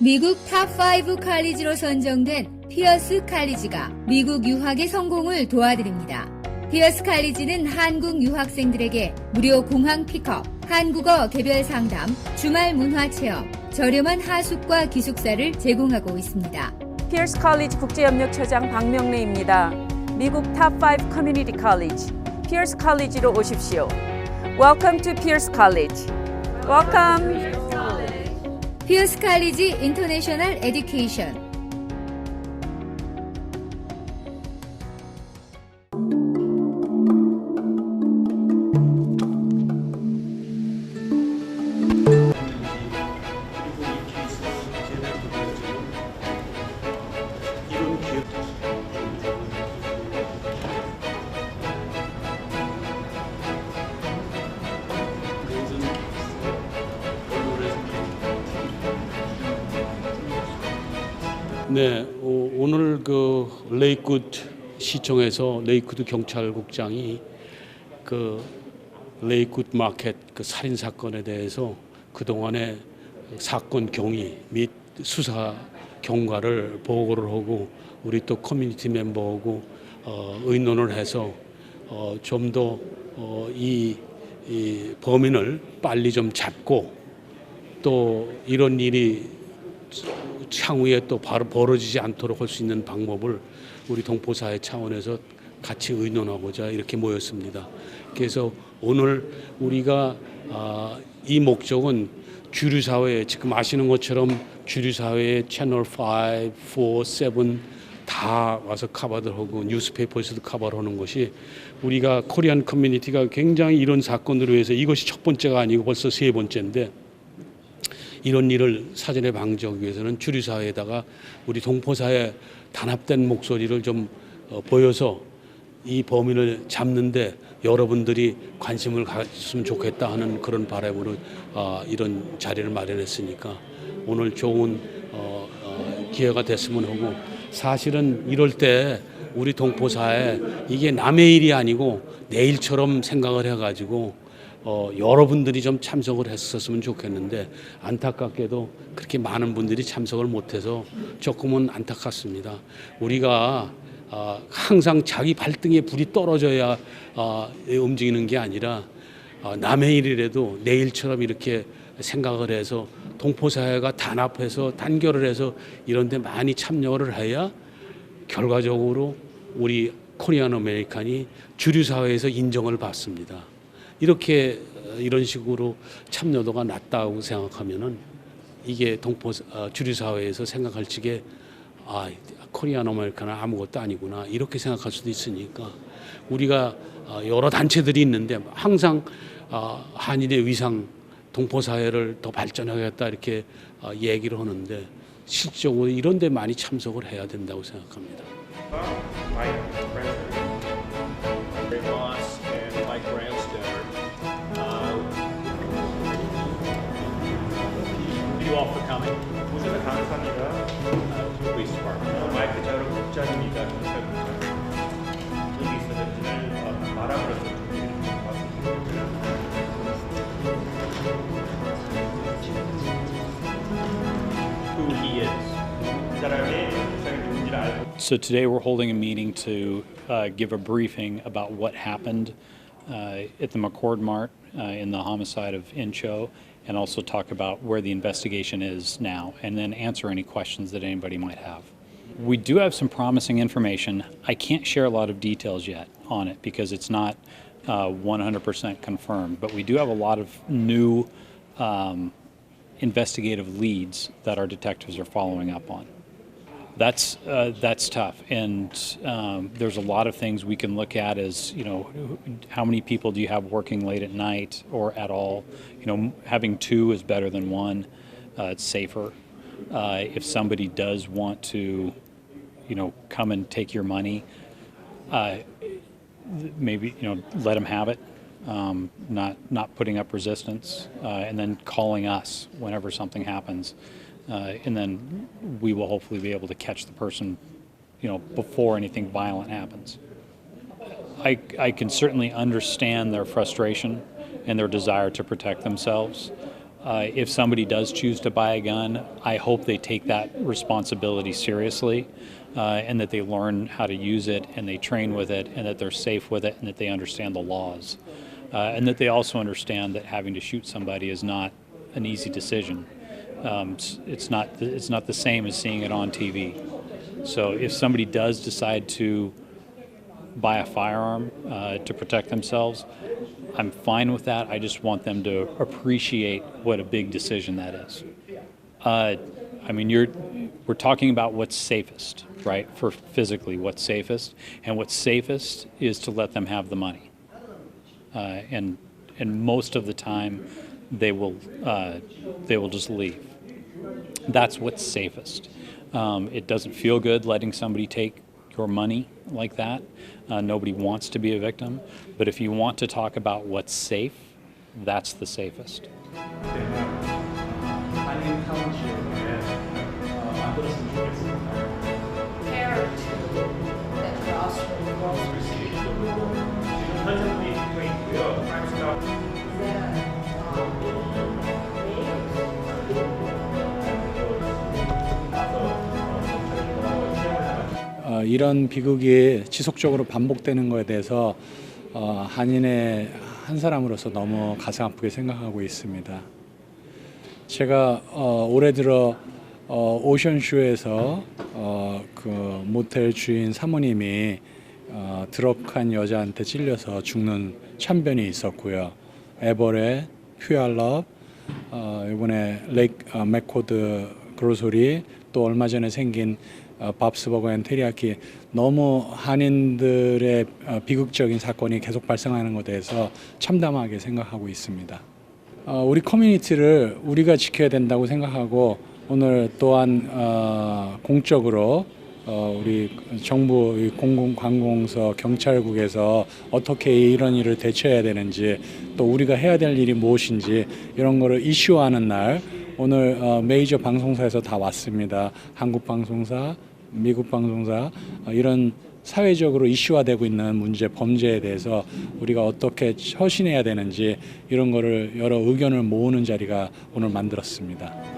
미국 탑5 칼리지로 선정된 피어스 칼리지가 미국 유학의 성공을 도와드립니다. 피어스 칼리지는 한국 유학생들에게 무료 공항 픽업, 한국어 개별 상담, 주말 문화 체험, 저렴한 하숙과 기숙사를 제공하고 있습니다. 피어스 컬리지 국제협력처장 박명래입니다. 미국 탑5 커뮤니티 컬리지, 피어스 컬리지로 오십시오. Welcome to Pierce College. Welcome. 피어스 칼리지 인터내셔널 에듀케이션 네, 오, 오늘 그 레이굿 시청에서 레이굿 경찰국장이 그 레이굿 마켓 그 살인 사건에 대해서 그 동안의 사건 경위 및 수사 경과를 보고를 하고 우리 또 커뮤니티 멤버하고 어, 의논을 해서 어, 좀더 어, 이, 이 범인을 빨리 좀 잡고 또 이런 일이 향후에 또 바로 벌어지지 않도록 할 수 있는 방법을 우리 동포사회 차원에서 같이 의논하고자 이렇게 모였습니다. 그래서 오늘 우리가 아, 이 목적은 주류 사회에 지금 아시는 것처럼 주류 사회에 채널 5, 4, 7 다 와서 커버를 하고 뉴스페이퍼에서도 커버를 하는 것이 우리가 코리안 커뮤니티가 굉장히 이런 사건들을 위해서 이것이 첫 번째가 아니고 벌써 세 번째인데 이런 일을 사전에 방지하기 위해서는 주류 사회에다가 우리 동포 사회 단합된 목소리를 좀 어, 보여서 이 범인을 잡는데 여러분들이 관심을 가졌으면 좋겠다 하는 그런 바람으로 아, 이런 자리를 마련했으니까 오늘 좋은 어, 어, 기회가 됐으면 하고 사실은 이럴 때 우리 동포 사회 이게 남의 일이 아니고 내 일처럼 생각을 해가지고 어, 여러분들이 좀 참석을 했었으면 좋겠는데 안타깝게도 그렇게 많은 분들이 참석을 못해서 조금은 안타깝습니다. 우리가 아, 항상 자기 발등에 불이 떨어져야 아, 움직이는 게 아니라 아, 남의 일이라도 내 일처럼 이렇게 생각을 해서 동포사회가 단합해서 단결을 해서 이런 데 많이 참여를 해야 결과적으로 우리 코리안 아메리칸이 주류 사회에서 인정을 받습니다. 이렇게 어, 이런 식으로 참여도가 낮다고 생각하면은 이게 동포 어, 주류 사회에서 생각할 적에 아 코리안 아메리카는 아무것도 아니구나 이렇게 생각할 수도 있으니까 우리가 어, 여러 단체들이 있는데 항상 어, 한일의 위상 동포 사회를 더 발전하겠다 이렇게 어, 얘기를 하는데 실질적으로 이런 데 많이 참석을 해야 된다고 생각합니다. So today we're holding a meeting to uh, give a briefing about what happened uh, at the McCord Mart uh, in the homicide of Incho, and also talk about where the investigation is now, and then answer any questions that anybody might have. We do have some promising information. I can't share a lot of details yet on it because it's not uh, 100% confirmed, but we do have a lot of new um, investigative leads that our detectives are following up on. That's uh, that's tough, and um, there's a lot of things we can look at as you know, how many people do you have working late at night or at all? You know, having two is better than one. Uh, it's safer. Uh, if somebody does want to, you know, come and take your money, uh, maybe you know, let them have it. Um, not not putting up resistance, uh, and then calling us whenever something happens. Uh, and then we will hopefully be able to catch the person, you know, before anything violent happens. I, I can certainly understand their frustration and their desire to protect themselves. Uh, if somebody does choose to buy a gun, I hope they take that responsibility seriously uh, and that they learn how to use it and they train with it and that they're safe with it and that they understand the laws. Uh, and that they also understand that having to shoot somebody is not an easy decision. Um, it's, it's, not, it's not the same as seeing it on TV. So if somebody does decide to buy a firearm uh, to protect themselves, I'm fine with that. I just want them to appreciate what a big decision that is. Uh, I mean, you're, we're talking about what's safest, right? For physically, what's safest, and what's safest is to let them have the money. Uh, and and most of the time, they will uh, they will just leave. That's what's safest. Um, it doesn't feel good letting somebody take your money like that. Uh, nobody wants to be a victim. But if you want to talk about what's safe, that's the safest. 이런 비극이 지속적으로 반복되는 것에 대해서 어, 한인의 한 사람으로서 너무 가슴 아프게 생각하고 있습니다. 제가 어, 올해 들어 어, 오션쇼에서 어, 그 모텔 주인 사모님이 어, 드럭한 여자한테 찔려서 죽는 참변이 있었고요. 에버레, 퓨알럽, 어, 이번에 레이크 어, 맥코드 그로소리 또 얼마 전에 생긴 어, 밥스버거 앤 테리야키 너무 한인들의 어, 비극적인 사건이 계속 발생하는 것에 대해서 참담하게 생각하고 있습니다. 어, 우리 커뮤니티를 우리가 지켜야 된다고 생각하고 오늘 또한 어, 공적으로 어, 우리 정부 이 공공관공서 경찰국에서 어떻게 이런 일을 대처해야 되는지 또 우리가 해야 될 일이 무엇인지 이런 거를 이슈화하는 날 오늘 어, 메이저 방송사에서 다 왔습니다. 한국 방송사, 미국 방송사 어, 이런 사회적으로 이슈화되고 있는 문제 범죄에 대해서 우리가 어떻게 처신해야 되는지 이런 거를 여러 의견을 모으는 자리가 오늘 만들었습니다.